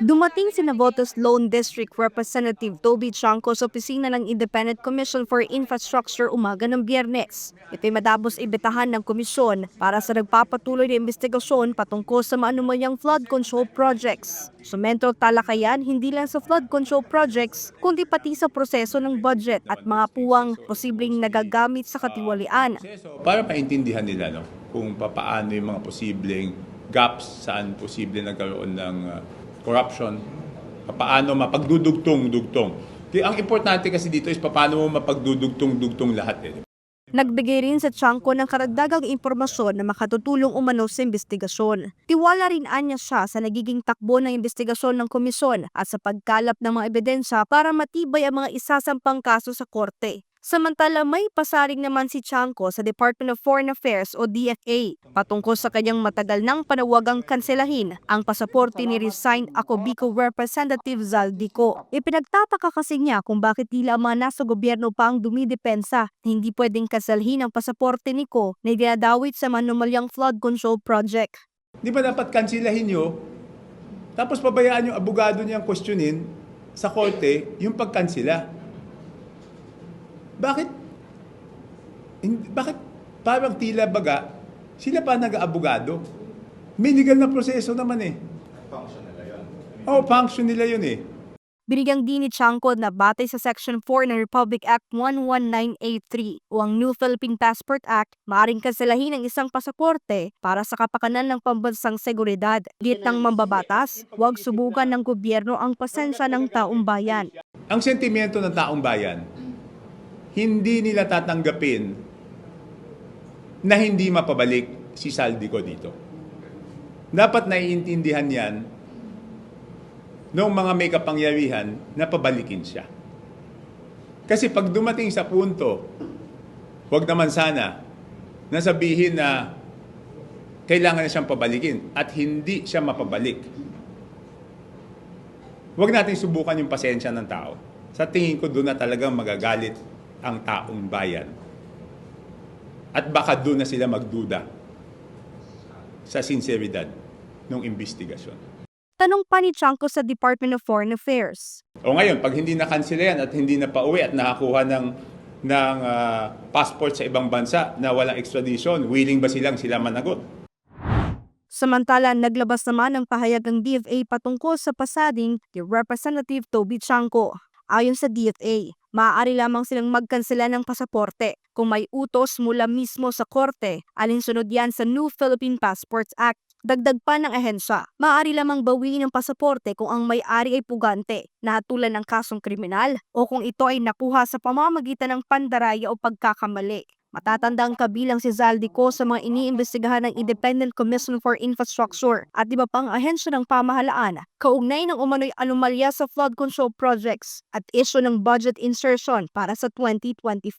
Dumating si Navotas Lone District Representative Toby Chanco sa opisina ng Independent Commission for Infrastructure umaga ng biyernes. Ito'y matapos ibitahan ng komisyon para sa nagpapatuloy na investigasyon patungkol sa maanumayang flood control projects. Sumento talakayan hindi lang sa flood control projects, kundi pati sa proseso ng budget at mga puwang posibleng nagagamit sa katiwalian. para maintindihan nila no, kung papaano yung mga posibleng gaps, saan posible nagkaroon ng uh, corruption, paano mapagdudugtong-dugtong. Ang importante kasi dito is paano mo mapagdudugtong-dugtong lahat eh. Nagbigay rin sa Chanko ng karagdagang impormasyon na makatutulong umano sa investigasyon. Tiwala rin anya siya sa nagiging takbo ng investigasyon ng komisyon at sa pagkalap ng mga ebidensya para matibay ang mga isasampang kaso sa korte. Samantala may pasaring naman si Chanko sa Department of Foreign Affairs o DFA patungkol sa kanyang matagal nang panawagang kanselahin ang pasaporte ni resigned Acobico Representative Zaldico. Ipinagtataka kasi niya kung bakit tila mga nasa gobyerno pa ang dumidepensa hindi pwedeng kasalhin ang pasaporte ni Ko na dinadawit sa manumalyang flood control project. Di ba dapat kansilahin nyo, tapos pabayaan yung abogado niyang questionin sa korte yung pagkansila. Bakit? Hin- Bakit parang tila baga, sila pa nag-aabogado? May legal na proseso naman eh. Function nila yun. Oo, function nila yun eh. Binigyang din ni Chanko na batay sa Section 4 ng Republic Act 11983 o ang New Philippine Passport Act, maaaring kanselahin ang isang pasaporte para sa kapakanan ng pambansang seguridad. Git ng mambabatas, huwag subukan ng gobyerno ang pasensya ng taong bayan. Ang sentimiento ng taong bayan, hindi nila tatanggapin na hindi mapabalik si Saldico dito. Dapat naiintindihan yan ng mga may kapangyarihan na pabalikin siya. Kasi pag dumating sa punto, wag naman sana na sabihin na kailangan na siyang pabalikin at hindi siya mapabalik. Huwag natin subukan yung pasensya ng tao. Sa tingin ko doon na talagang magagalit ang taong bayan. At baka doon na sila magduda sa sinseridad ng investigasyon. Tanong pa ni Chanko sa Department of Foreign Affairs. O ngayon, pag hindi na-cancel yan at hindi na pauwi at nakakuha ng, ng ah, passport sa ibang bansa na walang extradition, willing ba silang sila managot? Samantala, naglabas naman ng pahayag ng DFA patungkol sa pasading ni Representative Toby Chanko. Ayon sa DFA, maaari lamang silang magkansela ng pasaporte kung may utos mula mismo sa korte alinsunod yan sa New Philippine Passports Act. Dagdag pa ng ahensya, maaari lamang bawiin ang pasaporte kung ang may-ari ay pugante, nahatulan ng kasong kriminal, o kung ito ay nakuha sa pamamagitan ng pandaraya o pagkakamali. Matatandang kabilang si Zaldico sa mga iniimbestigahan ng Independent Commission for Infrastructure at iba pang ahensya ng pamahalaan kaugnay ng umano'y anomalya sa flood control projects at issue ng budget insertion para sa 2025.